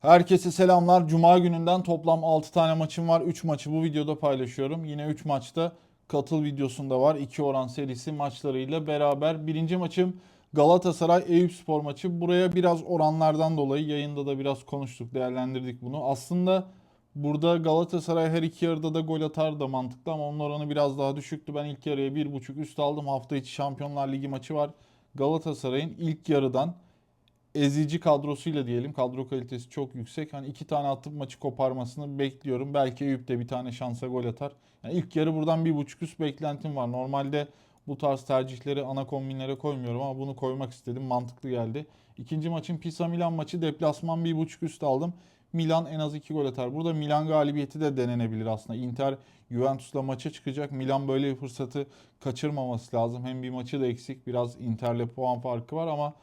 Herkese selamlar. Cuma gününden toplam 6 tane maçım var. 3 maçı bu videoda paylaşıyorum. Yine 3 maçta katıl videosunda var. 2 oran serisi maçlarıyla beraber. Birinci maçım Galatasaray Eyüp Spor maçı. Buraya biraz oranlardan dolayı yayında da biraz konuştuk, değerlendirdik bunu. Aslında burada Galatasaray her iki yarıda da gol atar da mantıklı ama onun oranı biraz daha düşüktü. Ben ilk yarıya 1.5 üst aldım. Hafta içi Şampiyonlar Ligi maçı var. Galatasaray'ın ilk yarıdan ezici kadrosuyla diyelim. Kadro kalitesi çok yüksek. Hani iki tane atıp maçı koparmasını bekliyorum. Belki Eyüp de bir tane şansa gol atar. Yani ilk yarı buradan bir buçuk üst beklentim var. Normalde bu tarz tercihleri ana kombinlere koymuyorum ama bunu koymak istedim. Mantıklı geldi. İkinci maçın Pisa Milan maçı deplasman bir buçuk üst aldım. Milan en az iki gol atar. Burada Milan galibiyeti de denenebilir aslında. Inter Juventus'la maça çıkacak. Milan böyle bir fırsatı kaçırmaması lazım. Hem bir maçı da eksik. Biraz Inter'le puan farkı var ama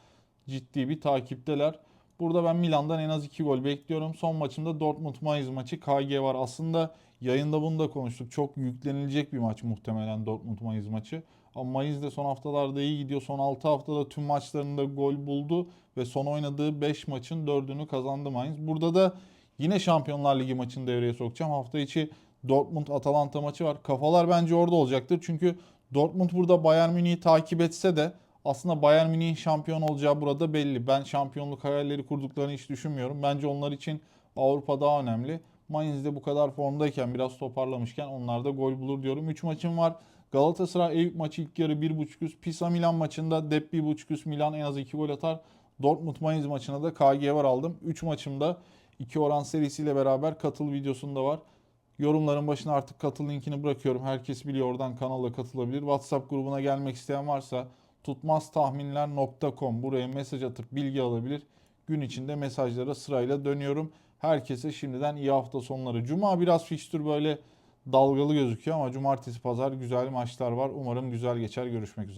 ciddi bir takipteler. Burada ben Milan'dan en az 2 gol bekliyorum. Son maçımda Dortmund Mainz maçı KG var. Aslında yayında bunu da konuştuk. Çok yüklenilecek bir maç muhtemelen Dortmund Mainz maçı. Ama Mainz de son haftalarda iyi gidiyor. Son 6 haftada tüm maçlarında gol buldu ve son oynadığı 5 maçın 4'ünü kazandı Mainz. Burada da yine Şampiyonlar Ligi maçını devreye sokacağım. Hafta içi Dortmund Atalanta maçı var. Kafalar bence orada olacaktır. Çünkü Dortmund burada Bayern Münih'i takip etse de aslında Bayern Münih'in şampiyon olacağı burada belli. Ben şampiyonluk hayalleri kurduklarını hiç düşünmüyorum. Bence onlar için Avrupa daha önemli. Mainz de bu kadar formdayken biraz toparlamışken onlar da gol bulur diyorum. 3 maçım var. Galatasaray Eyüp maçı ilk yarı 1.5 üst. Pisa Milan maçında Dep 1.5 üst. Milan en az 2 gol atar. Dortmund Mainz maçına da KG var aldım. 3 maçımda 2 oran serisiyle beraber katıl videosunda var. Yorumların başına artık katıl linkini bırakıyorum. Herkes biliyor oradan kanala katılabilir. WhatsApp grubuna gelmek isteyen varsa tutmaztahminler.com buraya mesaj atıp bilgi alabilir. Gün içinde mesajlara sırayla dönüyorum. Herkese şimdiden iyi hafta sonları. Cuma biraz fikstür böyle dalgalı gözüküyor ama cumartesi pazar güzel maçlar var. Umarım güzel geçer. Görüşmek üzere.